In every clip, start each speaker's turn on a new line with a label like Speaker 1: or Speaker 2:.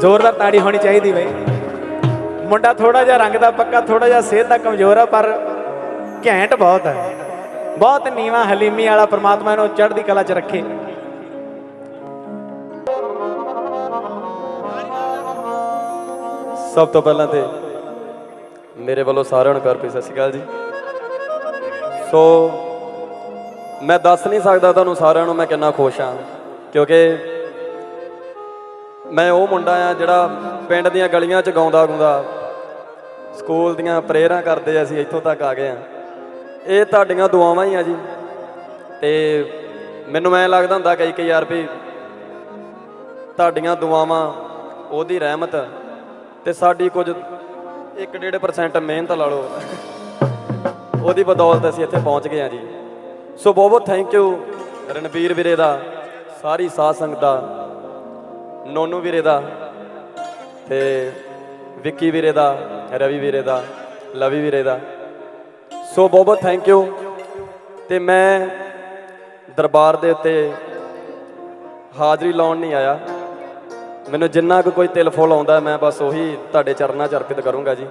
Speaker 1: ਜ਼ੋਰਦਾਰ ਤਾੜੀ ਹੋਣੀ ਚਾਹੀਦੀ ਬਈ। ਮੁੰਡਾ ਥੋੜਾ ਜਿਹਾ ਰੰਗ ਦਾ ਪੱਕਾ ਥੋੜਾ ਜਿਹਾ ਸਿਹਤ ਦਾ ਕਮਜ਼ੋਰ ਆ, ਪਰ ਘੈਂਟ ਬਹੁਤ ਹੈ ਬਹੁਤ ਨੀਵਾ, ਹਲੀਮੀ ਵਾਲਾ ਪ੍ਰਮਾਤਮਾ ਇਹਨੂੰ ਚੜ੍ਹਦੀ ਕਲਾ 'ਚ ਰੱਖੇ।
Speaker 2: ਸਭ ਤੋਂ ਪਹਿਲਾਂ ਤੇ ਮੇਰੇ ਵੱਲੋਂ ਸਾਰਿਆਂ ਨੂੰ ਪਿਆਰ ਭਰੀ ਸਤਿ ਸ਼੍ਰੀ ਅਕਾਲ ਜੀ। ਸੋ ਮੈਂ ਦੱਸ ਨਹੀਂ ਸਕਦਾ ਤੁਹਾਨੂੰ ਸਾਰਿਆਂ ਨੂੰ ਮੈਂ ਕਿੰਨਾ ਖੁਸ਼ ਹਾਂ, ਕਿਉਂਕਿ ਮੈਂ ਉਹ ਮੁੰਡਾ ਆ ਜਿਹੜਾ ਪਿੰਡ ਦੀਆਂ ਗਲੀਆਂ 'ਚ ਗਾਉਂਦਾ ਗੁੰਦਾ, ਸਕੂਲ ਦੀਆਂ ਪ੍ਰੇਅਰਾਂ ਕਰਦੇ ਅਸੀਂ, ਇੱਥੋਂ ਤੱਕ ਆ ਗਏ ਆ। ਇਹ ਤੁਹਾਡੀਆਂ ਦੁਆਵਾਂ ਹੀ ਆ ਜੀ। ਤੇ ਮੈਨੂੰ ਐਂ ਲੱਗਦਾ ਹੁੰਦਾ ਕਈ ਕਈ ਯਾਰ ਵੀ ਤੁਹਾਡੀਆਂ ਦੁਆਵਾਂ, ਉਹਦੀ ਰਹਿਮਤ ਤੇ ਸਾਡੀ ਕੁਝ 1.5% ਮਿਹਨਤ ਲਾ ਲਓ। ਉਹਦੀ ਬਦੌਲਤ ਅਸੀਂ ਇੱਥੇ ਪਹੁੰਚ ਗਏ ਆ ਜੀ। ਸੋ ਬਹੁਤ ਬਹੁਤ ਥੈਂਕ ਯੂ ਰਣਬੀਰ ਵੀਰੇ ਦਾ, ਸਾਰੀ ਸਾਧ ਸੰਗਤ ਦਾ। ਨੋਨੂ ਵੀਰੇ ਦਾ ਤੇ ਵਿੱਕੀ ਵੀਰੇ ਦਾ, ਰਵੀ ਵੀਰੇ ਦਾ, ਲਵੀ ਵੀਰੇ ਦਾ। ਸੋ ਬਹੁਤ ਬਹੁਤ ਥੈਂਕ ਯੂ ਤੇ ਮੈਂ ਦਰਬਾਰ ਦੇ ਉੱਤੇ ਹਾਜ਼ਰੀ ਲਾਉਣ ਨਹੀਂ ਆਇਆ। ਮੈਨੂੰ ਜਿੰਨਾ ਕੁ ਕੋਈ ਤਿਲ ਫੁੱਲ ਆਉਂਦਾ, ਮੈਂ ਬਸ ਉਹੀ ਤੁਹਾਡੇ ਚਰਨਾਂ 'ਚ ਅਰਪਿਤ ਕਰੂੰਗਾ ਜੀ।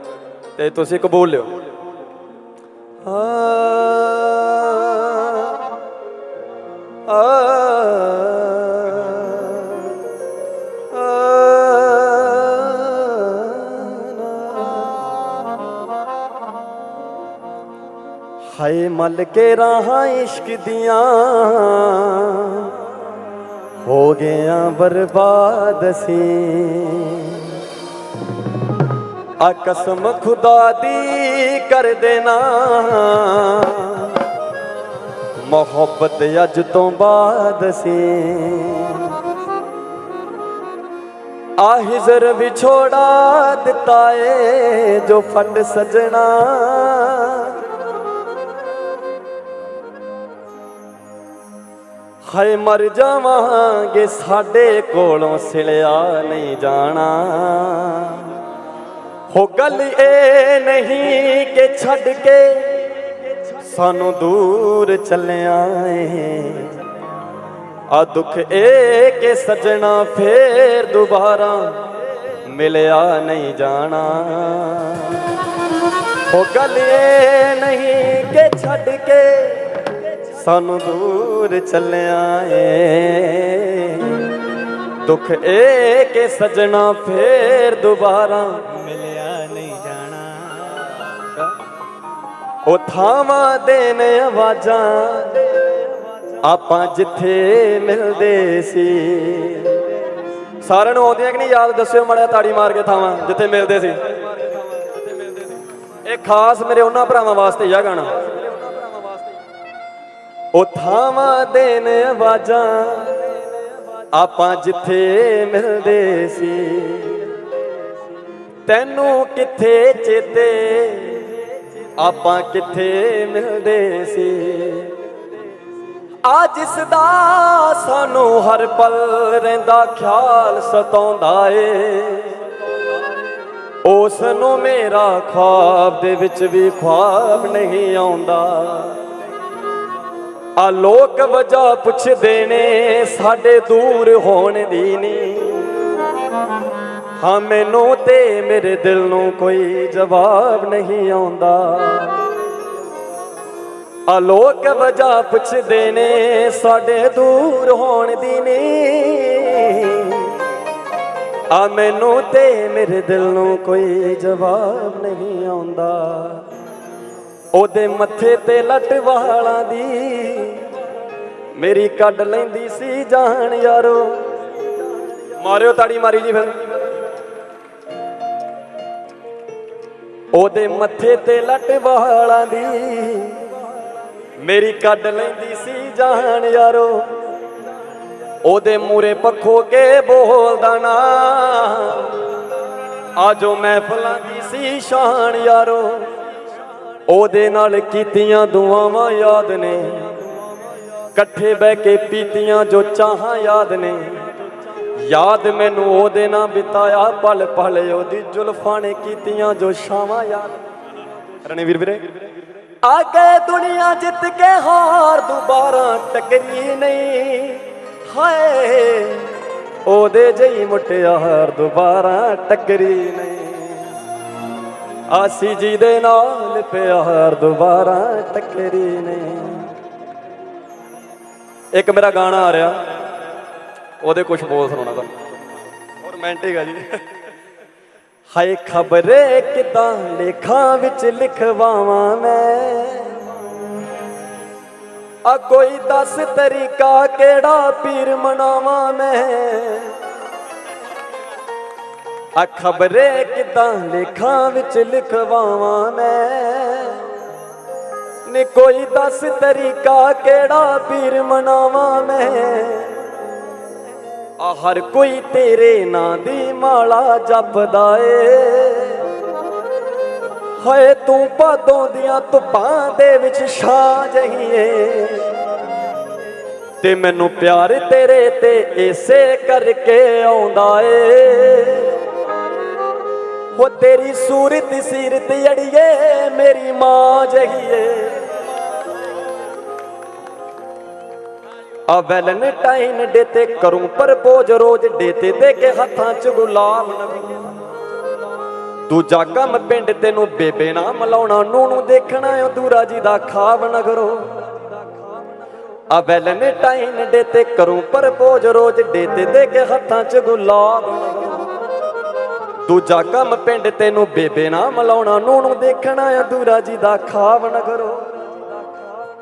Speaker 2: ਤੇ ਤੁਸੀਂ ਕਬੂਲ ਲਿਓ। ਆ ਆ ਹਾਏ ਮਲ ਕੇ ਰਾਹਾਂ ਇਸ਼ਕ ਦੀਆਂ। ਹੋ ਗਿਆ ਬਰਬਾਦ ਅਸੀਂ ਆ ਕਸਮ ਖੁਦਾ ਦੀ ਕਰ ਦੇਣਾ। ਮੁਹੱਬਤ ਅੱਜ ਤੋਂ ਬਾਅਦ ਅਸੀਂ ਆ ਹਿਜ਼ਰ ਵਿਛੋੜਾ ਦਿੱਤਾ ਏ ਜੋ ਫੱਟ ਸਜਣਾ। ਹਾਏ ਮਰ ਜਾਵਾਂਗੇ, ਸਾਡੇ ਕੋਲੋਂ ਸਿਲਿਆ ਨਹੀਂ ਜਾਣਾ। ਹੋ ਗੱਲ ਇਹ ਨਹੀਂ ਕਿ ਛੱਡ ਕੇ ਸਾਨੂੰ ਦੂਰ ਚੱਲਿਆ ਏ। ਆ ਦੁੱਖ ਇਹ ਕਿ ਸਜਣਾ ਫੇਰ ਦੁਬਾਰਾ ਮਿਲਿਆ ਨਹੀਂ ਜਾਣਾ। ਹੋ ਗੱਲ ਇਹ ਨਹੀਂ ਕਿ ਛੱਡ ਕੇ ਸਾਨੂੰ ਦੂਰ ਚੱਲਿਆ ਏ। ਦੁੱਖ ਇਹ ਕਿ ਸਜਣਾ ਫੇਰ ਦੁਬਾਰਾ
Speaker 1: ਮਿਲਿਆ ਨਹੀਂ ਜਾਣਾ।
Speaker 2: ਉਹ ਥਾਵਾਂ ਦੇ ਨੇ ਆਵਾਜ਼ਾਂ, ਆਪਾਂ ਜਿੱਥੇ ਮਿਲਦੇ ਸੀ। ਸਾਰਿਆਂ ਨੂੰ ਆਉਂਦੀਆਂ ਕਿ ਨਹੀਂ ਯਾਦ ਦੱਸਿਓ ਮੜਿਆ ਤਾੜੀ ਮਾਰ ਕੇ ਥਾਵਾਂ, ਜਿੱਥੇ ਮਿਲਦੇ ਸੀ। ਇਹ ਖਾਸ ਮੇਰੇ ਉਹਨਾਂ ਭਰਾਵਾਂ ਵਾਸਤੇ ਆ ਗਾਣਾ। ਉਹ ਥਾਵਾਂ ਦੇ ਨੇ ਆਵਾਜ਼ਾਂ ਆਪਾਂ ਜਿੱਥੇ ਮਿਲਦੇ ਸੀ। ਤੈਨੂੰ ਕਿੱਥੇ ਚੇਤੇ ਆਪਾਂ ਕਿੱਥੇ ਮਿਲਦੇ ਸੀ। ਆ ਜਿਸ ਦਾ ਸਾਨੂੰ ਹਰ ਪਲ ਰਹਿੰਦਾ ਖਿਆਲ ਸਤਾਉਂਦਾ ਏ। ਉਸ ਨੂੰ ਮੇਰਾ ਖੁਆਬ ਦੇ ਵਿੱਚ ਵੀ ਖੁਆਬ ਨਹੀਂ ਆਉਂਦਾ। ਆ ਲੋਕ ਵਜ੍ਹਾ ਪੁੱਛਦੇ ਨੇ, ਸਾਡੇ ਦੂਰ ਹੋਣ ਦੀ ਨੀ। ਹਾਂ, ਮੈਨੂੰ ਤੇ ਮੇਰੇ ਦਿਲ ਨੂੰ ਕੋਈ ਜਵਾਬ ਨਹੀਂ ਆਉਂਦਾ। ਆ ਲੋਕ ਵਜ੍ਹਾ ਪੁੱਛਦੇ ਨੇ, ਸਾਡੇ ਦੂਰ ਹੋਣ ਦੀ ਨੀ। ਆ ਮੈਨੂੰ ਤੇ ਮੇਰੇ ਦਿਲ ਨੂੰ ਕੋਈ ਜਵਾਬ ਨਹੀਂ ਆਉਂਦਾ। ਉਹਦੇ ਮੱਥੇ ਤੇ ਲੱਟ ਵਾਲਾਂ ਦੀ। ਮੇਰੀ ਕੱਢ ਲੈਂਦੀ ਸੀ ਜਾਨ ਯਾਰੋ। ਮਾਰਿਓ ਤਾੜੀ ਮਾਰੀ ਜੀ ਫਿਰ। ਉਹਦੇ ਮੱਥੇ ਤੇ ਲੱਟ ਵਾਲਾਂ ਦੀ। ਮੇਰੀ ਕੱਢ ਲੈਂਦੀ ਸੀ ਜਾਨ ਯਾਰੋ। ਉਹਦੇ ਮੂਰੇ ਪੱਖੋ ਕੇ ਬੋਲਦਾ ਨਾ। ਆਜੋ ਮਹਿਫਲਾਂ ਦੀ ਸੀ ਸ਼ਾਨ ਯਾਰੋ। ਉਹਦੇ ਨਾਲ ਕੀਤੀਆਂ ਦੁਆਵਾਂ ਯਾਦ ਨੇ। ਇਕੱਠੇ ਬਹਿ ਕੇ ਪੀਤੀਆਂ ਜੋ ਚਾਹਾਂ ਯਾਦ ਨੇ। ਯਾਦ ਮੈਨੂੰ ਉਹਦੇ ਨਾਲ ਬਿਤਾਇਆ, ਪਲ ਪਲ ਉਹਦੀ ਜ਼ੁਲਫਾਂ ਨੇ ਕੀਤੀਆਂ ਜੋ ਸ਼ਾਵਾਂ ਯਾਦ ਰਣਵੀਰ ਵੀਰੇ ਆ ਗਏ ਦੁਨੀਆ ਜਿੱਤ ਕੇ ਹਾਰ ਦੁਬਾਰਾ ਟਕਰੀ ਨਹੀਂ। ਹਾਏ, ਉਹਦੇ ਜਿਹੀ ਮੁਟਿਆਰ ਦੁਬਾਰਾ ਟੱਕਰੀ ਨਹੀਂ। ਆਸੀ ਜੀ ਦੇ ਨਾਲ ਪਿਆਰ ਦੁਬਾਰਾ ਟੱਕਰੀ ਨਹੀਂ ਇੱਕ ਮੇਰਾ ਗਾਣਾ ਆ ਰਿਹਾ ਉਹਦੇ ਕੁਝ ਬੋਲ ਸੁਣਾਉਣਾ ਤੁਹਾਨੂੰ। ਰੋਮਾਂਟਿਕ ਆ ਜੀ। ਹਾਏ ਖਬਰੇ ਕਿਦਾਂ ਲੇਖਾਂ ਵਿੱਚ ਲਿਖਵਾਵਾਂ ਮੈਂ। ਆ ਕੋਈ ਦੱਸ ਤਰੀਕਾ ਕਿਹੜਾ ਪੀਰ ਮਨਾਵਾਂ ਮੈਂ। ਆ ਖਬਰੇ ਕਿਦਾਂ ਲੇਖਾਂ ਵਿੱਚ ਲਿਖਵਾਵਾਂ ਮੈਂ? ਨੀ ਕੋਈ ਦੱਸ ਤਰੀਕਾ ਕਿਹੜਾ ਪੀਰ ਮਨਾਵਾਂ ਮੈਂ? ਆ ਹਰ ਕੋਈ ਤੇਰੇ ਨਾਂ ਦੀ ਮਾਲਾ ਜਪਦਾ ਏ। ਹਾਏ ਤੂੰ ਭਾਦੋਂ ਦੀਆਂ ਧੁੱਪਾਂ ਦੇ ਵਿੱਚ ਛਾ ਜਹੀਏ ਤੇ ਮੈਨੂੰ ਪਿਆਰ ਤੇਰੇ ਤੇ ਇਸੇ ਕਰਕੇ ਆਉਂਦਾ ਏ। ਹੋ ਤੇਰੀ ਸੂਰਤ ਸੀਰਤ ਅੜੀਏ, ਮੇਰੀ ਮਾਂ ਜਹੀਏ। ਆ ਵੈਲੈਂਟਾਈਨ ਡੇ ਤੇ ਕਰੂੰ ਪ੍ਰਪੋਜ਼ ਰੋਜ਼ ਡੇ ਤੇ ਦੇ ਕੇ ਹੱਥਾਂ 'ਚ ਗੁਲਾਮ ਨਵੀਂ ਦੂਜਾ ਕੰਮ ਪਿੰਡ ਤੈਨੂੰ ਬੇਬੇ ਨਾ ਮਲਾਉਣਾ ਨੂੰ ਦੇਖਣਾ ਦੇਖਣਾ ਦੂਰਾ ਜੀ ਦਾ ਖਾਬ ਨਾ ਕਰੋ ਆ ਵੈਲੈਂਟਾਈਨ ਡੇ ਤੇ ਕਰੂੰ ਪ੍ਰਪੋਜ਼ ਰੋਜ਼ ਡੇ ਤੇ ਦੇ ਕੇ ਹੱਥਾਂ 'ਚ ਗੁਲਾਮ ਨਾ ਦੂਜਾ ਕੰਮ ਪਿੰਡ ਤੈਨੂੰ ਬੇਬੇ ਨਾ ਮਲਾਉਣਾ ਨੂੰ ਨੂੰ ਦੇਖਣਾ ਅਧੂਰਾ ਜੀ ਦਾ ਖਾਬ ਕਰੋ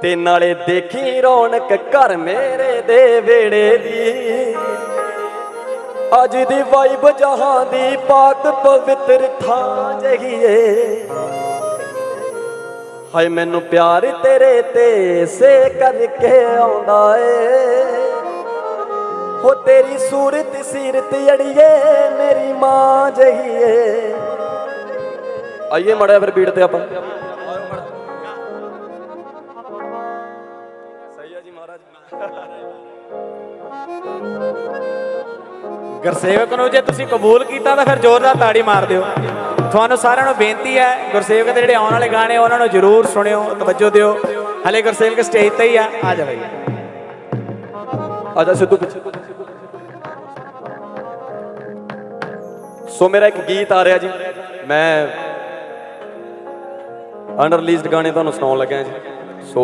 Speaker 2: ਤੇ ਨਾਲੇ ਦੇਖੀ ਰੌਣਕ ਘਰ ਮੇਰੇ ਦੇ ਵੇੜੇ ਦੀ। ਅੱਜ ਦੀ ਵਾਈਬ ਜਹਾਂ ਦੀ ਪਾਕ ਪਵਿੱਤਰ ਥਾਂ ਜਹੀਏ ਹਾਏ, ਮੈਨੂੰ ਪਿਆਰ ਤੇਰੇ ਤੇ ਸੇ ਕਰਕੇ ਆਉਂਦਾ ਏ। ਹੋ ਤੇਰੀ ਸੂਰਤ ਸੀਰਤ ਅੜੀਏ, ਮੇਰੀ ਮਾਂ ਜਹੀਏ। ਆਈਏ ਮੜਿਆ ਫਿਰ ਬੀੜ ਤੇ ਆਪਾਂ। ਸਹੀ ਆ ਜੀ ਮਹਾਰਾਜ।
Speaker 1: ਗੁਰਸੇਵਕ ਨੂੰ ਜੇ ਤੁਸੀਂ ਕਬੂਲ ਕੀਤਾ ਤਾਂ ਫਿਰ ਜ਼ੋਰਦਾਰ ਤਾੜੀ ਮਾਰ ਦਿਓ। ਤੁਹਾਨੂੰ ਸਾਰਿਆਂ ਨੂੰ ਬੇਨਤੀ ਹੈ, ਗੁਰਸੇਵਕ ਦੇ ਜਿਹੜੇ ਆਉਣ ਵਾਲੇ ਗਾਣੇ ਉਹਨਾਂ ਨੂੰ ਜ਼ਰੂਰ ਸੁਣਿਓ, ਤਵੱਜੋ ਦਿਓ। ਹਲੇ ਗੁਰਸੇਵਕ ਸਟੇਜ ਤੇ ਹੀ ਆ। ਆ ਜਾ ਬਈ।
Speaker 2: ਆਜਾ ਸਿੱਧੂ ਪਿੱਛੇ। ਸੋ ਮੇਰਾ ਇੱਕ ਗੀਤ ਆ ਰਿਹਾ ਜੀ। ਮੈਂ ਅਨਰਿਲੀਜ਼ਡ ਗਾਣੇ ਤੁਹਾਨੂੰ ਸੁਣਾਉਣ ਲੱਗਾ ਜੀ। ਸੋ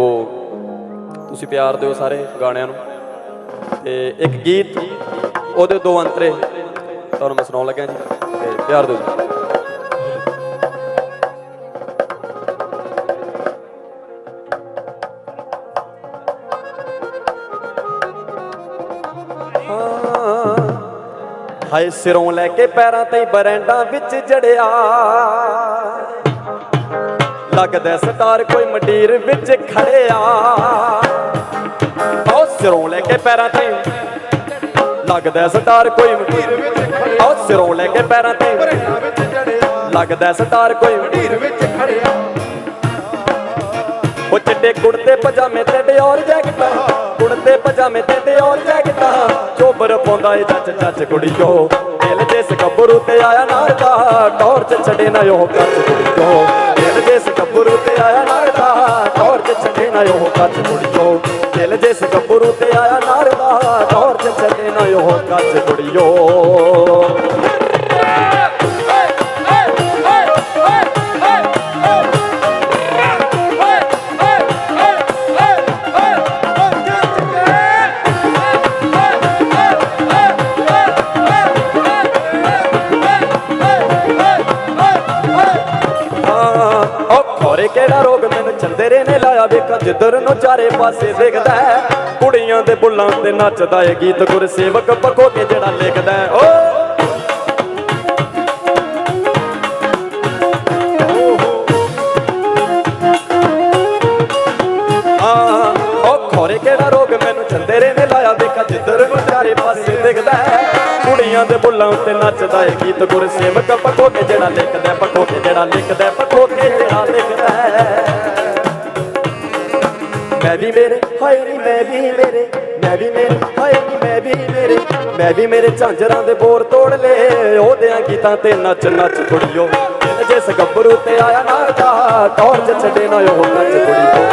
Speaker 2: ਤੁਸੀਂ ਪਿਆਰ ਦਿਓ ਸਾਰੇ ਗਾਣਿਆਂ ਨੂੰ। ਤੇ ਇੱਕ ਗੀਤ, ਉਹਦੇ ਦੋ ਅੰਤਰੇ ਤੁਹਾਨੂੰ ਮੈਂ ਸੁਣਾਉਣ ਲੱਗਾ ਜੀ। ਤੇ ਪਿਆਰ ਦਿਓ ਹਾਏ ਸਿਰੋਂ ਲੈ ਕੇ ਪੈਰਾਂ ਤਾਈਂ ਬਰੈਂਡਾਂ ਵਿੱਚ ਜੜਿਆ। ਲੱਗਦਾ ਸਟਾਰ ਕੋਈ ਮੰਡੀਰ ਵਿੱਚ ਖੜਿਆ। ਆਓ ਸਿਰੋਂ ਲੈ ਕੇ ਪੈਰਾਂ ਤੇ। ਲੱਗਦਾ ਸਟਾਰ ਕੋਈ ਮੰਡੀਰ ਵਿੱਚ ਆਓ ਸਿਰੋਂ ਲੈ ਕੇ ਪੈਰਾਂ ਤੇ। ਲੱਗਦਾ ਸਟਾਰ ਕੋਈ ਮੰਡੀਰ ਵਿੱਚ ਖੜਿਆ। ਉਹ ਚਿੱਟੇ ਕੁੜਤੇ, ਪਜਾਮੇ ਤੇ ਡਿਓਰ ਜੈਕਟਾਂ। ਕੁੜਤੇ, ਪਜਾਮੇ ਤੇ ਡਿਓਰ ਜੈਕਟਾਂ। ਚੋਬਰ ਪਾਉਂਦਾ ਏ ਚੱਚ ਚੱਚ ਕੁੜੀਓ। ਦਿਲ ਜਿਸ ਗੱਭਰੂ ਤੇ ਆਇਆ ਨਾਰਦਾ ਟੌਰ ਚ ਛੱਡੇ ਨਾ ਉਹ ਕੱਚ ਕੁੜੀਓ। ਦਿਲ ਜਿਸ ਗੱਭਰੂ ਤੇ ਆਇਆ ਨਾਰਦਾ ਟੌਰ ਚ ਛੱਡੇ ਨਾ ਉਹ ਕੱਚ ਕੁੜੀਓ। ਦਿਲ ਜਿਸ ਗੱਭਰੂ ਤੇ ਆਇਆ ਨਾਰਦਾ ਟੌਰ ਚ ਛੱਡੇ ਨਾ ਉਹ ਕੱਚ ਕੁੜੀਓ। ਜਿੱਧਰ ਨੂੰ ਚਾਰੇ ਪਾਸੇ ਦਿਖਦਾ ਕੁੜੀਆਂ ਦੇ ਬੁੱਲਾਂ ਤੇ ਨੱਚਦਾ ਏ ਗੀਤ ਗੁਰਸੇਵਕ ਪਕੋ ਕੇ ਜਿਹੜਾ ਲਿਖਦਾ ਓ! ਖੋਰੇ ਕਿਹੜਾ ਰੋਗ ਮੈਨੂੰ ਚੰਦਰੇ ਨੇ ਲਾਇਆ ਵੇਖਾ ਜਿੱਧਰ ਨੂੰ ਚਾਰੇ ਪਾਸੇ ਦਿਖਦਾ ਕੁੜੀਆਂ ਦੇ ਬੁੱਲਾਂ ਉੱਤੇ ਨੱਚਦਾ ਏ ਗੀਤ ਗੁਰਸੇਵਕ ਪਕੋ ਕੇ ਜਿਹੜਾ ਲਿਖਦਾ ਹੈ, ਕੇ ਜਿਹੜਾ ਲਿਖਦਾ ਵੀ ਮੇਰੇ, ਹਾਏ ਨੀ ਮੈਂ ਵੀ ਮੇਰੇ, ਮੈਂ ਵੀ ਮੇਰੇ ਝਾਂਜਰਾਂ ਦੇ ਬੋਰ ਤੋੜ ਲਏ। ਉਹਦਿਆਂ ਗੀਤਾਂ ਤੇ ਨੱਚ ਨੱਚ ਕੁੜੀਓ, ਜਿਸ ਗੱਭਰੂ ਤੇ ਆਇਆ ਨਾਰਦਾ ਟੌਰ ਚ ਛੱਡੇ ਨਾ ਉਹ ਨੱਚ ਕੁੜੀਓ।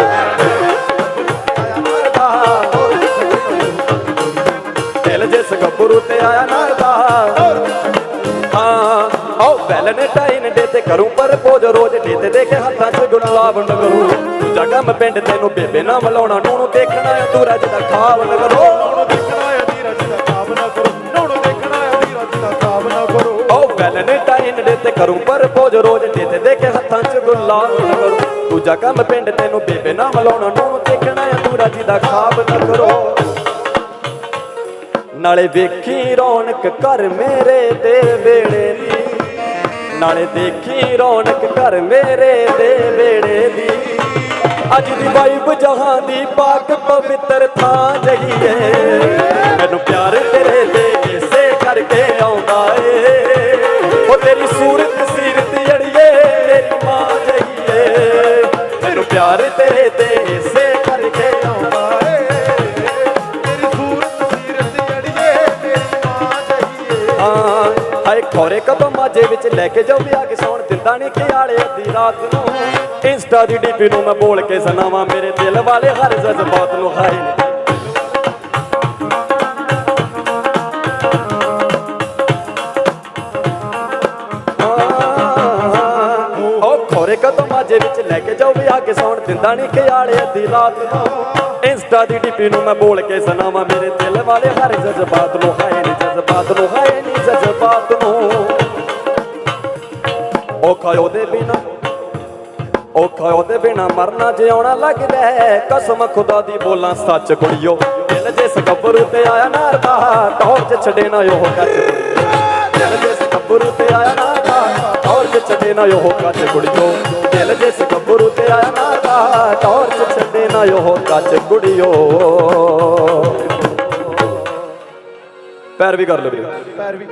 Speaker 2: ਦਿਲ ਜਿਸ ਗੱਭਰੂ ਤੇ ਆਇਆ ਨਰਦਾ ਹਾਂ ਆਓ ਵੈਲੈਂਟਾਈਨ ਡੇ ਤੇ ਕਰੂੰ ਪਰ ਪੋਜ, ਰੋਜ਼ ਡੇ ਤੇ ਦੇ ਕੇ ਹੱਥਾਂ 'ਚ ਗੁਲਾਬ ਨ ਕਰੂੰ ਕੰਮ ਪਿੰਡ ਤੈਨੂੰ ਬੇਬੇ ਨਾ ਮਲਾਉਣਾ ਨੂੰ ਦੇਖਣਾ ਅਧੂਰਾ ਜਿਹਦਾ ਖਾਬ ਨ ਕਰੋ
Speaker 3: ਨੂੰ ਦੇਖਣਾ ਧੀਰਜ ਦਾ ਕਾਬ ਨਾ ਕਰੋ ਨੂੰ ਦੇਖਣਾ ਹੈ ਧੀਰਜ ਦਾ ਕਾਬ ਨਾ ਕਰੋ
Speaker 2: ਆਓ ਵੈਲੈਂਟਾਈਨ ਡੇ ਤੇ ਕਰੂੰ ਪਰ ਪੋਜ ਰੋਜ਼ ਤੇ ਦੇ ਕੇ ਹੱਥਾਂ 'ਚ ਕਰੂੰ ਦੂਜਾ ਕੰਮ ਪਿੰਡ ਤੈਨੂੰ ਬੇਬੇ ਨਾ ਮਲਾਉਣਾ ਨੂੰ ਦੇਖਣਾ ਅਧੂਰਾ ਜਿਹਦਾ ਖਾਬ ਨ ਕਰੋ ਨਾਲੇ ਵੇਖੀ ਰੌਣਕ ਘਰ ਮੇਰੇ ਦੇ ਵੇੜੇ ਦੀ। ਨਾਲੇ ਦੇਖੀ ਰੌਣਕ ਘਰ ਮੇਰੇ ਦੇ ਵੇੜੇ ਦੀ। ਅੱਜ ਦੀ ਵਾਈਬ ਜਹਾਂ ਦੀ ਪਾਕ ਪਵਿੱਤਰ ਥਾਂ ਜਹੀ ਏ। ਮੈਨੂੰ ਪਿਆਰ ਤੇਰੇ ਦੇ ਇਸੇ ਕਰਕੇ ਆਉਂਦਾ ਏ। ਉਹ ਤੇਰੀ ਸੂਰਤ ਸੀਰਤ ਅੜੀਏ ਮੇਰੀ ਮਾਂ ਜਹੀ ਏ। ਮੈਨੂੰ ਪਿਆਰ ਤੇਰੇ ਦੇ ਇਸੇ ਕਰਕੇ ਆਉਂਦਾ ਏ।
Speaker 3: ਤੇਰੀ ਸੂਰਤ ਸੀਰਤ ਅੜੀਏ, ਤੇਰੀ ਮਾਂ ਜਹੀਏ
Speaker 2: ਹਾਂ, ਹਾਏ, ਖੋਰੇ ਕਦੋਂ ਮਾਝੇ ਵਿੱਚ ਲੈ ਕੇ ਜਾਓ ਵਿਆਹ ਕੇ ਸੌਣ ਦਿੰਦਾ ਨਹੀਂ ਖਿਆਲੇ ਅੱਧੀ ਰਾਤ ਨੂੰ। ਇੰਸਟਾ ਦੀ ਡੀਪੀ ਨੂੰ ਮੈਂ ਬੋਲ ਕੇ ਸੁਣਾਵਾਂ, ਮੇਰੇ ਦਿਲ ਵਾਲੇ ਹਰ ਜਜ਼ਬਾਤ ਨੂੰ ਹਾਏ ਨੇ। ਖੋਰੇ ਕਦੋਂ ਮਾਝੇ ਵਿੱਚ ਲੈ ਕੇ ਜਾਓ ਵਿਆਹ ਕੇ ਸੌਣ ਦਿੰਦਾ ਨਹੀਂ ਖਿਆਲੇ ਅੱਧੀ ਰਾਤ ਨੂੰ। ਇੰਸਟਾ ਦੀ ਡੀਪੀ ਨੂੰ ਮੈਂ ਬੋਲ ਕੇ ਸੁਣਾਵਾਂ, ਮੇਰੇ ਦਿਲ ਵਾਲੇ ਹਰ ਜਜ਼ਬਾਤ ਨੂੰ ਹਾਏ ਨੀ, ਜਜ਼ਬਾਤ ਨੂੰ ਹਾਏ ਨੀ, ਜਜ਼ਬਾਤ ਨੂੰ। ਉਹ ਔਖਾ ਦੇ ਬਿਨਾ ਔਖਾ ਉਹਦੇ ਬਿਨਾ ਮਰਨਾ ਜਿਉਣਾ ਲੱਗਦਾ ਹੈ। ਕਸਮ ਖੁਦਾ ਦੀ ਬੋਲਾਂ ਸੱਚ ਕੁੜੀਓ। ਦਿਲ ਜੇ ਸਕਬਰ ਤੇ ਆਇਆ ਨਾਰਦਾ ਟੌਰ ਚ ਛੱਡੇ ਨਾ ਉਹ ਕੱਚ ਦਿਲ ਜੇ ਸਕਬਰ ਤੇ ਆਇਆ ਨਾਰਦਾ ਟੌਰ ਚ ਛੱਡੇ ਨਾ ਉਹ ਕੱਚ ਕੁੜੀਓ। ਦਿਲ ਜੇ ਸਕਬਰ ਤੇ ਆਇਆ ਨਾਰਦਾ ਟੌਰ ਚ ਛੱਡੇ ਨਾ ਉਹ ਕੱਚ ਕੁੜੀਓ। ਪੈਰ ਵੀ ਕਰ ਲਓ
Speaker 3: ਪੈਰ ਵੀ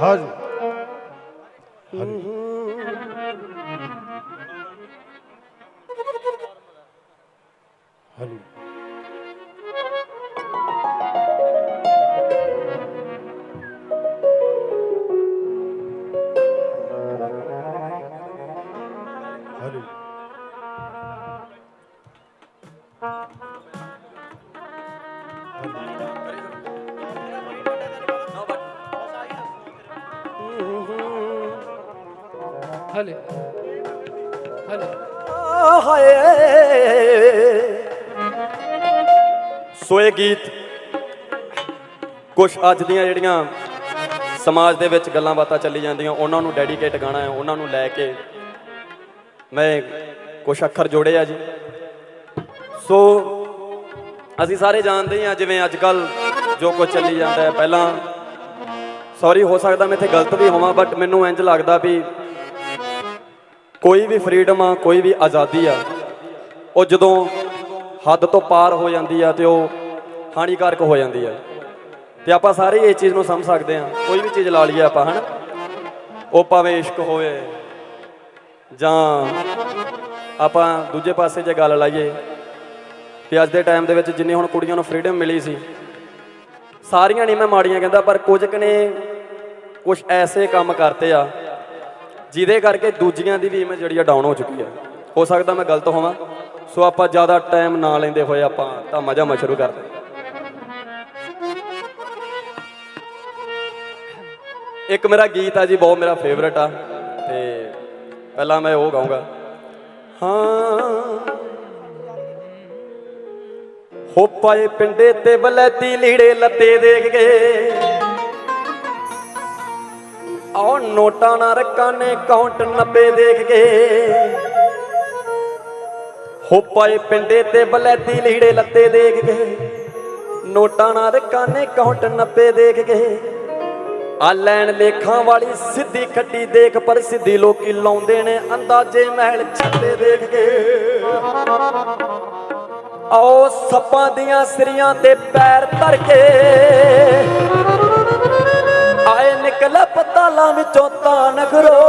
Speaker 3: ਹਾਜੀ ਹਲੀ
Speaker 2: ਗੀਤ। ਕੁਛ ਅੱਜ ਦੀਆਂ ਜਿਹੜੀਆਂ ਸਮਾਜ ਦੇ ਵਿੱਚ ਗੱਲਾਂ ਬਾਤਾਂ ਚੱਲੀ ਜਾਂਦੀਆਂ, ਉਹਨਾਂ ਨੂੰ ਡੈਡੀਕੇਟ ਗਾਣਾ ਹੈ, ਉਹਨਾਂ ਨੂੰ ਲੈ ਕੇ ਮੈਂ ਕੁਛ ਅੱਖਰ ਜੋੜੇ ਆ ਜੀ। ਸੋ ਅਸੀਂ ਸਾਰੇ ਜਾਣਦੇ ਹਾਂ ਜਿਵੇਂ ਅੱਜ ਕੱਲ ਜੋ ਕੁਝ ਚੱਲੀ ਜਾਂਦਾ ਹੈ। ਪਹਿਲਾਂ ਸੌਰੀ ਹੋ ਸਕਦਾ ਮੈਂ ਇੱਥੇ ਗਲਤ ਵੀ ਹੋਵਾਂ ਬਟ ਮੈਨੂੰ ਇੰਜ ਲੱਗਦਾ ਵੀ ਕੋਈ ਵੀ ਫਰੀडम ਆ, ਕੋਈ ਵੀ ਆਜ਼ਾਦੀ ਆ, ਉਹ ਜਦੋਂ ਹੱਦ ਤੋਂ ਪਾਰ ਹੋ ਜਾਂਦੀ ਆ ਤੇ ਉਹ ਹਾਨੀਕਾਰਕ ਹੋ ਜਾਂਦੀ ਹੈ ਤੇ ਆਪਾਂ ਸਾਰੇ ਇਸ ਚੀਜ਼ ਨੂੰ ਸਮਝ ਸਕਦੇ ਹਾਂ। ਕੋਈ ਵੀ ਚੀਜ਼ ਲਾ ਲਈਏ ਆਪਾਂ, ਹਨਾ? ਉਹ ਭਾਵੇਂ ਇਸ਼ਕ ਹੋਵੇ ਜਾਂ ਆਪਾਂ ਦੂਜੇ ਪਾਸੇ ਜੇ ਗੱਲ ਲਾਈਏ, ਤੇ ਅੱਜ ਦੇ ਟਾਈਮ ਦੇ ਵਿੱਚ ਜਿੰਨੇ ਹੁਣ ਕੁੜੀਆਂ ਨੂੰ ਫਰੀडम ਮਿਲੀ ਸੀ, ਸਾਰੀਆਂ ਨਹੀਂ ਮੈਂ ਮਾੜੀਆਂ ਕਹਿੰਦਾ, ਪਰ ਕੁਝ ਕੁ ਨੇ ਕੁਝ ਐਸੇ ਕੰਮ ਕਰਤੇ ਆ, ਜਿਹਦੇ ਕਰਕੇ ਦੂਜੀਆਂ ਦੀ ਵੀ ਇਮੇਜ ਜਿਹੜੀ ਆ ਡਾਊਨ ਹੋ ਚੁੱਕੀ ਆ। ਹੋ ਸਕਦਾ ਮੈਂ ਗਲਤ ਹੋਵਾਂ, ਸੋ ਆਪਾਂ ਜ਼ਿਆਦਾ ਟਾਈਮ ਨਾ ਲੈਂਦੇ ਹੋਏ ਆਪਾਂ ਤਾਂ ਮਜ਼ਾ ਮਾ ਸ਼ੁਰੂ ਕਰਦੇ ਇੱਕ ਮੇਰਾ ਗੀਤ ਆ ਜੀ, ਬਹੁਤ ਮੇਰਾ ਫੇਵਰਟ ਆ, ਤੇ ਪਹਿਲਾਂ ਮੈਂ ਉਹ ਗਾਉਂਗਾ ਹਾਂ। ਹੋ ਪਾਏ ਪਿੰਡੇ ਤੇ ਬਲੈਤੀ ਲੀੜੇ ਲੱਤੇ ਦੇਖ ਗਏ ਆਹ ਨੋਟਾਂ ਨਾ ਰੱਖਾਂ ਨੇ ਕਾਊਂਟ 90 ਦੇਖ ਗਏ ਹੋ ਪਾਏ ਪਿੰਡੇ ਤੇ ਬਲੈਤੀ ਲੀੜੇ ਲੱਤੇ ਦੇਖ ਗਏ ਨੋਟਾਂ ਨਾ ਰੱਖਾਂ ਨੇ ਕਾਊਂਟ 90 ਦੇਖ ਗਏ ਆ ਲੈਣ ਲੇਖਾਂ ਵਾਲੀ ਸਿੱਧੀ ਖੱਟੀ ਦੇਖ ਪਰ ਸਿੱਧੀ ਲੋਕੀ ਲਾਉਂਦੇ ਨੇ ਅੰਦਾਜ਼ੇ ਮਹਿਲ ਛੱਤੇ ਦੇਖ ਗਏ ਆਓ ਸੱਪਾਂ ਦੀਆਂ ਸਿਰੀਆਂ ਤੇ ਪੈਰ ਧਰ ਕੇ। ਆਏ ਨਿਕਲ ਪਤਾਲਾਂ ਵਿੱਚੋਂ ਤਾਂ ਨਗਰੋ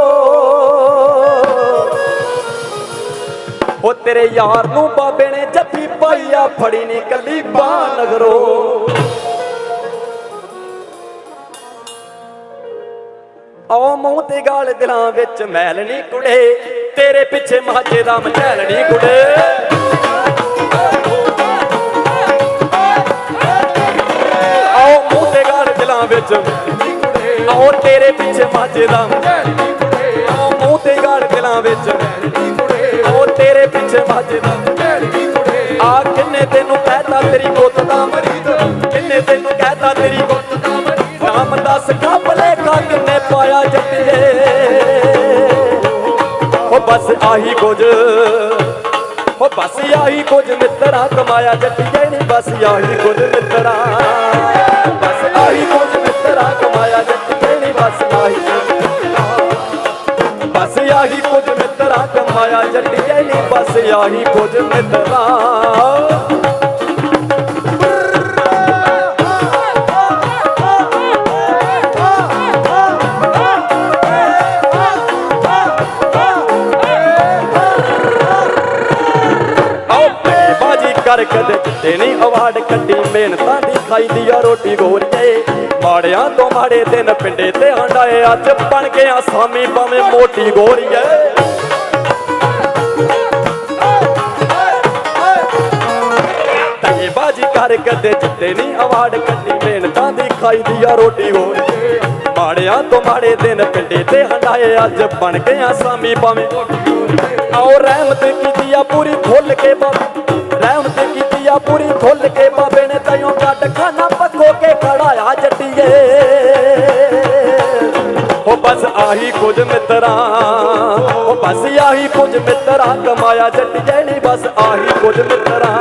Speaker 2: ਉਹ ਤੇਰੇ ਯਾਰ ਨੂੰ ਬਾਬੇ ਨੇ ਜੱਫੀ ਪਾਈ ਆ, ਫੜੀ ਨੀ ਕੱਲੀ ਬਾਹ ਆਉ ਮੂੰਹ ਤੇ ਗਾਲ ਦਿਲਾਂ ਵਿੱਚ ਮੈਲ ਨਹੀਂ ਕੁੜੇ। ਤੇਰੇ ਪਿੱਛੇ ਮਾਝੇ ਦਾ ਮਚੈਲ ਨਹੀਂ ਕੁੜੇ। ਵਿੱਚ ਆਓ ਤੇਰੇ ਪਿੱਛੇ ਮਾਝੇ ਦਾ ਆਓ ਮੂੰਹ ਤੇ ਗਾਲ ਦਿਲਾਂ ਵਿੱਚ ਆਓ ਤੇਰੇ ਪਿੱਛੇ ਮਾਝੇ ਦਾ ਆ ਕਿੰਨੇ ਤੈਨੂੰ ਕਹਿਤਾ ਤੇਰੀ ਗੁੱਤ ਦਾ ਮਰੀਦ ਕਿੰਨੇ ਤੈਨੂੰ ਕਹਿਤਾ ਤੇਰੀ ਗੁੱਤ ਦਾ ਮਰੀਦ ਨਾਮ ਦੱਸ ਕਾਬਲੇ ਕਾ ਕਿੰਨੇ ਪਾਇਆ ਜੱਟੀਏ। ਉਹ ਬਸ ਆਹੀ ਕੁਝ, ਉਹ ਬਸ ਆਹੀ ਕੁਝ ਮਿੱਤਰਾ ਕਮਾਇਆ ਜੱਟੀਏ ਨਹੀਂ ਬਸ ਆਹੀ ਕੁਝ ਮਿੱਤਰਾ। ਬਸ ਆਹੀ ਕੁਝ ਮਿੱਤਰਾ ਕਮਾਇਆ ਜੱਟੀਏ ਨਹੀਂ ਬਸ ਆਹੀ ਕੁਝ ਬਸ ਆਹੀ ਕੁਝ ਮਿੱਤਰਾ ਕਮਾਇਆ ਜੱਟੀਏ ਨਹੀਂ ਬਸ ਆਹੀ ਕੁਝ ਮਿੱਤਰਾ। ਕਦੇ ਅਵਾਰਡ ਕੱਢੀ, ਮਿਹਨਤਾਂ ਦੀ ਖਾਈ ਦੀ ਆ ਰੋਟੀ ਗੋਰੀਏ। ਮਾੜਿਆਂ ਤੋਂ ਮਾੜੇ ਦਿਨ ਪਿੰਡੇ ਤੇ ਹੰਡਾਏ ਅੱਜ ਬਣ ਗਿਆ ਸਾਮੀ ਭਾਵੇਂ ਮੋਟੀ ਗੋਰੀਏ। ਤਏ ਬਾਜੀ ਕਰ ਕਦੇ ਜਿੱਤੇ ਨਹੀਂ ਅਵਾਰਡ ਕੱਢੀ, ਮਿਹਨਤਾਂ ਦੀ ਖਾਈ ਦੀ ਆ ਰੋਟੀ ਗੋਰੀਏ। ਮਾੜਿਆਂ ਤੋਂ ਮਾੜੇ ਦਿਨ ਪਿੰਡੇ ਤੇ ਹੰਡਾਏ ਅੱਜ ਬਣ ਗਿਆ ਸਾਮੀ ਭਾਵੇਂ ਆਓ ਰਹਿਮਤ ਕੀਤੀ ਆ ਪੂਰੀ ਖੁੱਲ ਕੇ ਬਾਬੇ। ਰਹਿਮਤ ਕੀਤੀ ਆ ਪੂਰੀ ਖੁੱਲ ਕੇ ਬਾਬੇ ਨੇ ਤੈਨੂੰ ਕੱਟ ਖਾਨਾ ਪੱਕੋ ਕੇ ਖੜਾਇਆ ਜੱਟੀਏ। ਉਹ ਬਸ ਆਹੀ ਕੁਝ ਮਿੱਤਰਾਂ ਉਹ ਬਸ ਆਹੀ ਕੁਝ ਮਿੱਤਰਾਂ, ਕਮਾਇਆ ਜੱਟੀਏ ਨਹੀਂ ਬਸ ਆਹੀ ਕੁਝ ਮਿੱਤਰਾਂ।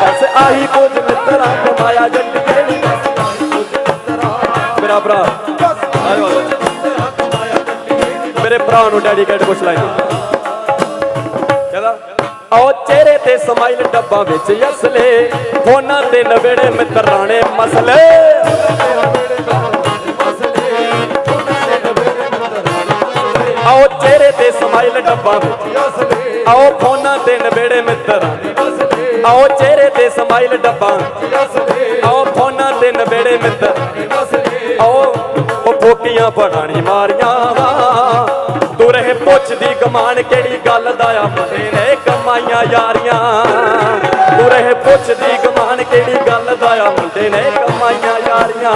Speaker 2: ਬਸ ਆਹੀ ਕੁਝ ਮਿੱਤਰਾਂ, ਕਮਾਇਆ ਜੱਟੀਏ ਨਹੀਂ ਬਸ ਆਹੀ ਕੁਝ ਮਿੱਤਰਾਂ। ਮੇਰਾ ਭਰਾ ਮੇਰੇ ਭਰਾ ਨੂੰ ਡੈਡੀਕੇਟ ਕੁਛ ਲਾਈਨ ਕਹਿੰਦਾ ਆਓ ਚਿਹਰੇ ਤੇ ਸਮਾਈਲ ਡੱਬਾ ਵਿੱਚ ਅਸਲੇ। ਫੋਨਾਂ ਤੇ ਨਵੇੜੇ ਮਿੱਤਰਾਣੇ ਮਸਲੇ। ਆਓ ਚਿਹਰੇ ਤੇ ਸਮਾਈਲ ਡੱਬਾ ਵਿੱਚ ਆਓ ਫੋਨਾਂ ਤੇ ਨਵੇੜੇ ਮਿੱਤਰਾਣੇ ਆਓ ਚਿਹਰੇ ਤੇ ਸਮਾਈਲ ਡੱਬਾਂ ਆਓ ਫੋਨਾਂ ਤੇ ਨਵੇੜੇ ਮਿੱਤਰ ਆਓ ਉਹ ਫੋਕੀਆਂ ਪੜਾਣੀ ਮਾਰੀਆਂ ਤੂੰ ਰਹੇ ਪੁੱਛਦੀ ਗਮਾਨ ਕਿਹੜੀ ਗੱਲ ਦਾ ਆ? ਮਰੇ ਨੇ ਕਮਾਈਆਂ ਯਾਰੀਆਂ। ਤੂੰ ਪੁੱਛਦੀ ਗਮਾਨ ਕਿਹੜੀ ਗੱਲ ਦਾ ਆ? ਮੁੰਡੇ ਨੇ ਕਮਾਈਆਂ ਯਾਰੀਆਂ।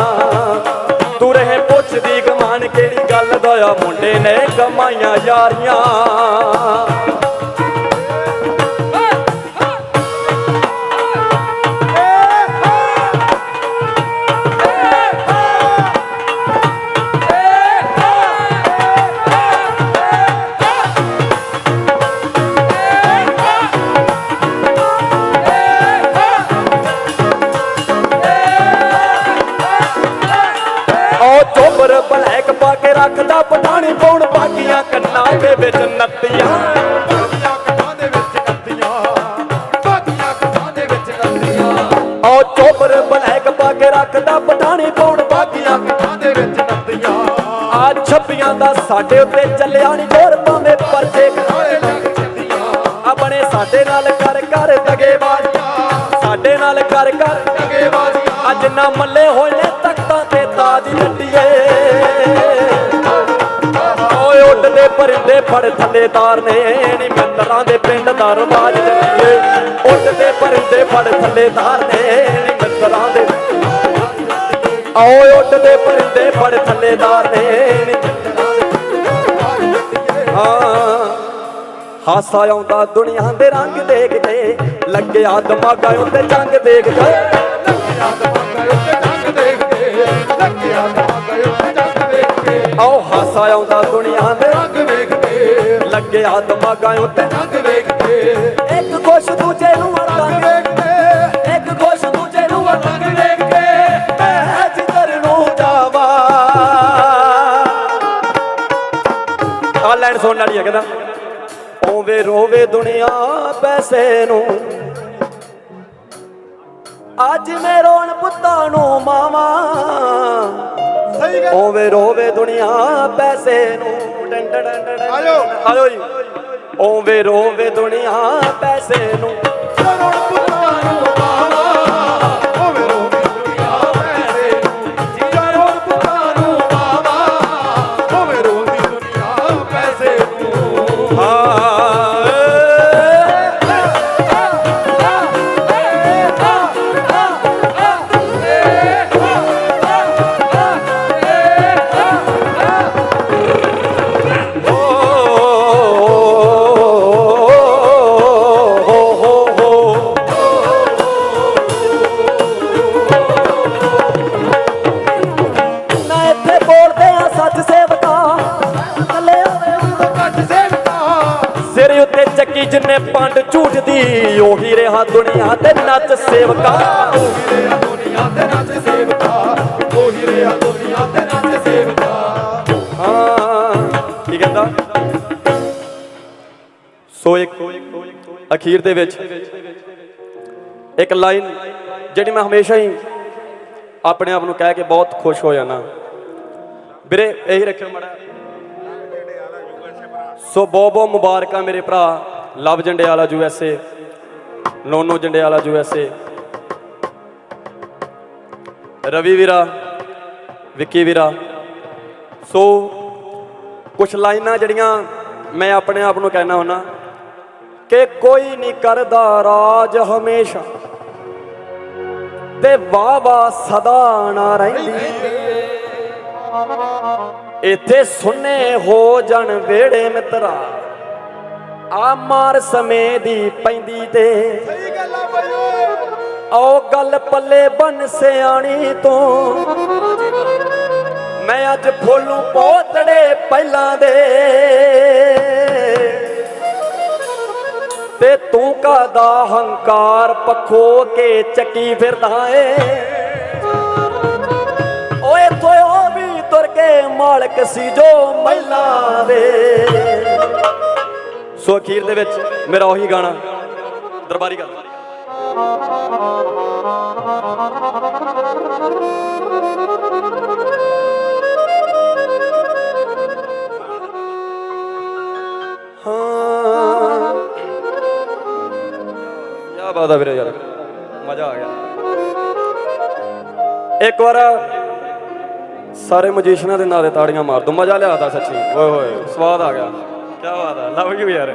Speaker 2: ਤੂੰ ਰਹੇ ਪੁੱਛਦੀ ਗਮਾਨ ਕਿਹੜੀ ਗੱਲ ਦਾ ਆ? ਮੁੰਡੇ ਨੇ ਕਮਾਈਆਂ ਯਾਰੀਆਂ। ਸਾਡੇ ਉੱਤੇ ਚੱਲਿਆ ਨਹੀਂ ਜ਼ੋਰ, ਭਾਵੇਂ ਪਰਚੇ
Speaker 3: ਸਾਰੇ ਜਗ ਚੱਲੀਆਂ
Speaker 2: ਆਪਣੇ ਸਾਡੇ ਨਾਲ ਕਰ ਕਰ ਦਗੇਬਾਜ਼ੀਆਂ ਸਾਡੇ ਨਾਲ ਕਰ ਕਰ
Speaker 3: ਅਗੇ
Speaker 2: ਅੱਜ ਨਾ ਮੱਲੇ ਹੋਏ ਨੇ ਤਖਤਾਂ ਤੇ ਤਾਜ ਜੱਟੀਏ ਓਏ ਉੱਡਦੇ ਪਰਿੰਦੇ ਫੜ ਥੱਲੇ ਤਾਰ ਨੇ ਨੀ ਮਿੰਦਰਾਂ ਦੇ ਪਿੰਡ ਦਾ ਰਵਾਜ ਜੱਟੀਏ ਉੱਡਦੇ ਪਰਿੰਦੇ ਫੜ ਥੱਲੇਦਾਰ ਨੇ ਨੀ ਮਿੰਦਰਾਂ ਦੇ ਓਏ ਉੱਡਦੇ ਪਰਿੰਦੇ ਫੜ ਥੱਲੇਦਾਰ ਨੇ ਨੀ ਹਾਸਾ ਆਉਂਦਾ ਦੁਨੀਆ ਦੇ ਰੰਗ ਦੇਖ ਕੇ ਲੱਗਿਆ ਦਿਮਾਗਾਂ ਉੱਤੇ ਜੰਗ ਦੇਖ ਕੇ
Speaker 3: ਲੱਗਿਆ ਦਮਾਗਾ ਉੱਤੇ ਜੰਗ ਦੇਖ ਕੇ ਲੱਗਿਆ ਦਮਾਗਾ ਉੱਤੇ ਜੰਗ ਦੇਖ ਕੇ
Speaker 2: ਆਓ ਹਾਸਾ ਆਉਂਦਾ ਦੁਨੀਆ ਦੇ
Speaker 3: ਰੰਗ ਵੇਖ ਕੇ
Speaker 2: ਲੱਗਿਆ ਦਿਮਾਗਾਂ ਉੱਤੇ
Speaker 3: ਰੰਗ ਵੇਖ ਕੇ
Speaker 2: ਇੱਕ ਕੁਛ ਦੂਜੇ ਨੂੰ
Speaker 3: ਰੰਗ
Speaker 2: ਅੜਾਂਗੇ ਵਾਲੀ ਹੈ ਕਹਿੰਦਾ ਓਵੇਂ ਰੋਵੇ ਦੁਨੀਆ ਪੈਸੇ ਨੂੰ। ਅੱਜ ਮੈਂ ਰੋਣ ਪੁੱਤਾਂ ਨੂੰ ਮਾਵਾਂ।
Speaker 3: ਸਹੀ ਗੱਲ।
Speaker 2: ਓਵੇਂ ਰੋਵੇ ਦੁਨੀਆ ਪੈਸੇ ਨੂੰ। ਟਨ ਟਨ।
Speaker 3: ਆਜੋ।
Speaker 2: ਆਜੋ ਜੀ। ਓਵੇਂ ਰੋਵੇ ਦੁਨੀਆ ਪੈਸੇ ਨੂੰ। ਵੇਖੀ ਜਿੰਨੇ ਪੰਡ ਝੂਠਦੀ ਉਹੀ ਰਿਹਾ ਦੁਨੀਆ ਤੇ ਨੱਚ ਸੇਵਕਾ
Speaker 3: ਉਹੀ ਰਿਹਾ ਦੁਨੀਆ ਤੇ ਨੱਚ ਸੇਵਕਾ। ਉਹੀ ਰਿਹਾ ਦੁਨੀਆ ਤੇ ਨੱਚ ਸੇਵਕਾ
Speaker 2: ਹਾਂ, ਕੀ ਕਹਿੰਦਾ? ਸੋ ਇੱਕ ਅਖੀਰ ਦੇ ਵਿੱਚ ਇੱਕ ਲਾਈਨ ਜਿਹੜੀ ਮੈਂ ਹਮੇਸ਼ਾ ਹੀ ਆਪਣੇ ਆਪ ਨੂੰ ਕਹਿ ਕੇ ਬਹੁਤ ਖੁਸ਼ ਹੋ ਜਾਂਦਾ। ਵੀਰੇ, ਇਹੀ ਰੱਖਿਓ ਮੜਾ। ਸੋ ਬਹੁਤ ਬਹੁਤ ਮੁਬਾਰਕਾਂ ਮੇਰੇ ਭਰਾ। Love Jandiala U S A, ਨੋਨੋ Jandiala U S A. Ravi ਵੀਰਾ, ਵਿੱਕੀ ਵੀਰਾ। ਸੋ ਕੁਝ ਲਾਈਨਾਂ ਜਿਹੜੀਆਂ ਮੈਂ ਆਪਣੇ ਆਪ ਨੂੰ ਕਹਿਣਾ ਹੁੰਨਾ ਕਿ ਕੋਈ ਨਹੀਂ ਕਰਦਾ ਰਾਜ ਹਮੇਸ਼ਾ। ਤੇ ਵਾਹ ਸਦਾ ਨਾ ਰਹਿੰਦੀ। ਇੱਥੇ ਸੁਨੇ ਹੋ ਜਾਣ ਵੇੜੇ ਮਿੱਤਰਾ। ਆ ਮਾਰ ਸਮੇਂ ਦੀ ਪੈਂਦੀ ਤੇ।
Speaker 3: ਸਹੀ ਗੱਲ ਆ ਬਈ ਓਏ
Speaker 2: ਆਓ ਗੱਲ ਪੱਲੇ ਬਨ ਸਿਆਣੀ ਤੋਂ। ਮੈਂ ਅੱਜ ਫੁੱਲੂ ਪੋਤੜੇ ਪਹਿਲਾਂ ਦੇ। ਤੇ ਤੂੰ ਕਾਦਾ ਹੰਕਾਰ ਪੱਖੋ ਕੇ ਚੱਕੀ ਫਿਰਦਾ ਏ? ਓਏ ਤੋਇਓ ਵੀ ਤੁਰ ਕੇ ਮਾਲਕ ਸੀ ਜੋ ਮਹਿਲਾ ਦੇ। ਸੋ ਅਖੀਰ ਦੇ ਵਿੱਚ ਮੇਰਾ ਉਹੀ ਗਾਣਾ, ਦਰਬਾਰੀ ਗਾਣਾ। ਹਾਂ। ਕੀ ਬਾਤ ਆ ਵੀਰੇ ਯਾਰ, ਮਜ਼ਾ ਆ ਗਿਆ। ਇੱਕ ਵਾਰ ਸਾਰੇ ਮਜੀਸ਼ਨਾਂ ਦੇ ਨਾਂ ਦੇ ਤਾੜੀਆਂ ਮਾਰ ਦੋ, ਮਜ਼ਾ ਲਿਆਦਾ ਸੱਚੀ। ਓਏ ਹੋਏ, ਸਵਾਦ ਆ ਗਿਆ। ਕੀ ਬਾਤ ਆ, ਲਵ ਯੂ ਯਾਰ।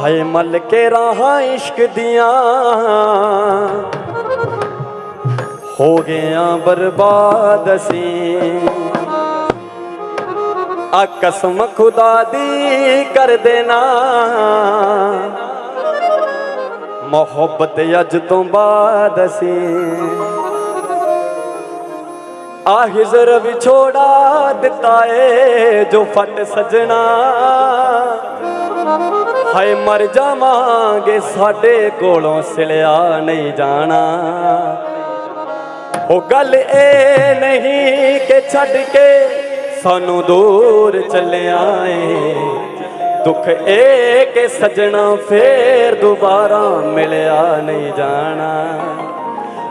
Speaker 2: ਹਾਏ ਮਲ ਕੇ ਰਾਹਾਂ ਇਸ਼ਕ ਦੀਆਂ। ਹੋ ਗਿਆ ਬਰਬਾਦ ਅਸੀਂ। ਆ ਕਸਮ ਖੁਦਾ ਦੀ ਕਰ ਦੇਣਾ। ਮੁਹੱਬਤ ਅੱਜ ਤੋਂ ਬਾਅਦ ਅਸੀਂ। ਆ ਹਿਜ਼ਰ ਵਿਛੋੜਾ ਦਿੱਤਾ ਏ ਜੋ ਫਟ ਸਜਣਾ। ਹਾਏ ਮਰ ਜਾਵਾਂਗੇ ਸਾਡੇ ਕੋਲੋਂ ਸਿਲਿਆ ਨਹੀਂ ਜਾਣਾ। ਉਹ ਗੱਲ ਇਹ ਨਹੀਂ ਕਿ ਛੱਡ ਕੇ ਸਾਨੂੰ ਦੂਰ ਚੱਲਿਆ ਏ। ਦੁੱਖ ਇਹ ਕਿ ਸਜਣਾ ਫੇਰ ਦੁਬਾਰਾ ਮਿਲਿਆ ਨਹੀਂ ਜਾਣਾ।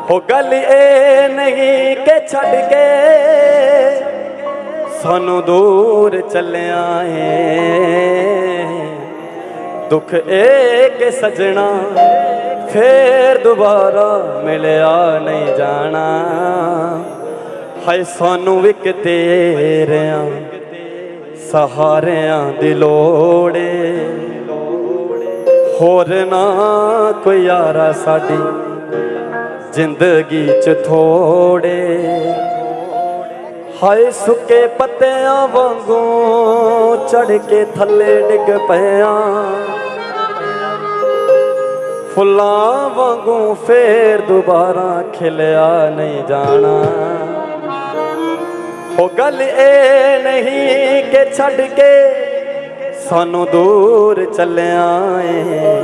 Speaker 2: ਉਹ ਗੱਲ ਇਹ ਨਹੀਂ ਕਿ ਛੱਡ ਕੇ ਸਾਨੂੰ ਦੂਰ ਚੱਲਿਆ ਏ। ਦੁੱਖ ਇਹ ਕਿ ਸਜਣਾ, ਫੇਰ ਦੁਬਾਰਾ ਮਿਲਿਆ ਨਹੀਂ ਜਾਣਾ। ਹਾਏ ਸਾਨੂੰ ਵੀ ਕਿਤੇ ਰਿਆਂ, ਸਹਾਰਿਆਂ ਦੀ ਲੋੜ ਹੋਰ ਨਾ ਕੋਈ ਯਾਰਾ ਸਾਡੀ ਜ਼ਿੰਦਗੀ ਚ ਥੋੜੇ। ਹਾਏ ਸੁੱਕੇ ਪੱਤਿਆਂ ਵਾਂਗੂ ਚੜ ਕੇ ਥੱਲੇ ਡਿੱਗ ਪਿਆ। ਫੁੱਲਾਂ ਵਾਂਗੂ ਫੇਰ ਦੁਬਾਰਾ ਖਿਲਿਆ ਨਹੀਂ ਜਾਣਾ। ਉਹ ਗੱਲ ਇਹ ਨਹੀਂ ਕਿ ਛੱਡ ਕੇ ਸਾਨੂੰ ਦੂਰ ਚੱਲਿਆ ਏ।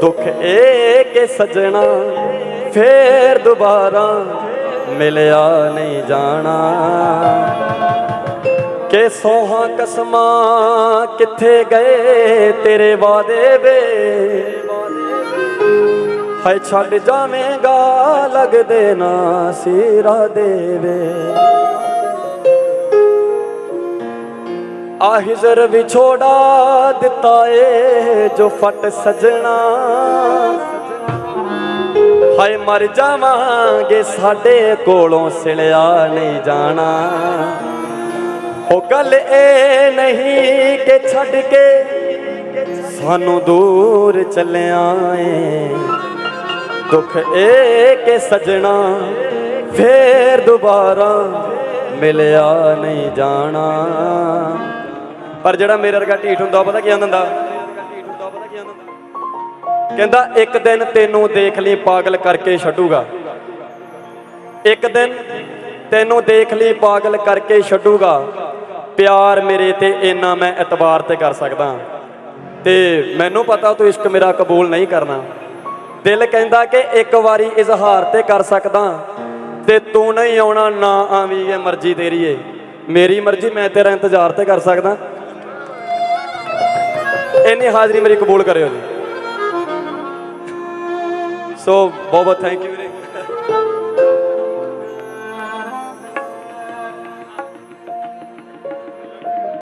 Speaker 2: ਦੁੱਖ ਇਹ ਕਿ ਸਜਣਾ ਫੇਰ ਦੁਬਾਰਾ ਮਿਲਿਆ ਨਹੀਂ ਜਾਣਾ। ਕਿ ਸੋਹਾਂ ਕਸਮਾਂ ਕਿੱਥੇ ਗਏ ਤੇਰੇ ਵਾਦੇ ਵੇ? ਹਾਏ ਛੱਡ ਜਾਵੇਂਗਾ ਲੱਗਦੇ ਨਾ ਸਿਰਾ ਦੇਵੇ ਆ ਹਿਜ਼ਰ ਵਿਛੋੜਾ ਦਿੱਤਾ ਏ ਜੋ ਫਟ ਸਜਣਾ। ਹਾਏ ਮਰ ਜਾਵਾਂਗੇ ਸਾਡੇ ਕੋਲੋਂ ਸਿਲਿਆ ਨਹੀਂ ਜਾਣਾ। ਉਹ ਗੱਲ ਇਹ ਨਹੀਂ ਕਿ ਛੱਡ ਕੇ ਸਾਨੂੰ ਦੂਰ ਚੱਲਿਆ ਏ। ਦੁੱਖ ਇਹ ਕਿ ਸਜਣਾ ਫੇਰ ਦੁਬਾਰਾ ਮਿਲਿਆ ਨਹੀਂ ਜਾਣਾ। ਪਰ ਜਿਹੜਾ ਮੇਰੇ ਵਰਗਾ ਢੀਠ ਹੁੰਦਾ ਉਹ ਪਤਾ ਕੀ ਆਂਦਾ ਹੁੰਦਾ? ਕਹਿੰਦਾ, ਇੱਕ ਦਿਨ ਤੈਨੂੰ ਦੇਖ ਲਈ ਪਾਗਲ ਕਰਕੇ ਛੱਡੂਗਾ। ਇੱਕ ਦਿਨ ਤੈਨੂੰ ਦੇਖ ਲਈ ਪਾਗਲ ਕਰਕੇ ਛੱਡੂਗਾ। ਪਿਆਰ ਮੇਰੇ ਤੇ ਇੰਨਾ ਮੈਂ ਇਤਬਾਰ ਤੇ ਕਰ ਸਕਦਾ। ਤੇ ਮੈਨੂੰ ਪਤਾ ਤੂੰ ਇਸ਼ਕ ਮੇਰਾ ਕਬੂਲ ਨਹੀਂ ਕਰਨਾ। ਦਿਲ ਕਹਿੰਦਾ ਕਿ ਇੱਕ ਵਾਰੀ ਇਜ਼ਹਾਰ ਤੇ ਕਰ ਸਕਦਾ। ਤੇ ਤੂੰ ਨਹੀਂ ਆਉਣਾ, ਨਾ ਆਵੀਂ ਇਹ ਮਰਜ਼ੀ ਤੇਰੀ ਏ। ਮੇਰੀ ਮਰਜ਼ੀ, ਮੈਂ ਤੇਰਾ ਇੰਤਜ਼ਾਰ ਤੇ ਕਰ ਸਕਦਾ। ਇੰਨੀ ਹਾਜ਼ਰੀ ਮੇਰੀ ਕਬੂਲ ਕਰਿਓ ਜੀ। ਸੋ ਬਹੁਤ ਬਹੁਤ ਥੈਂਕ ਯੂ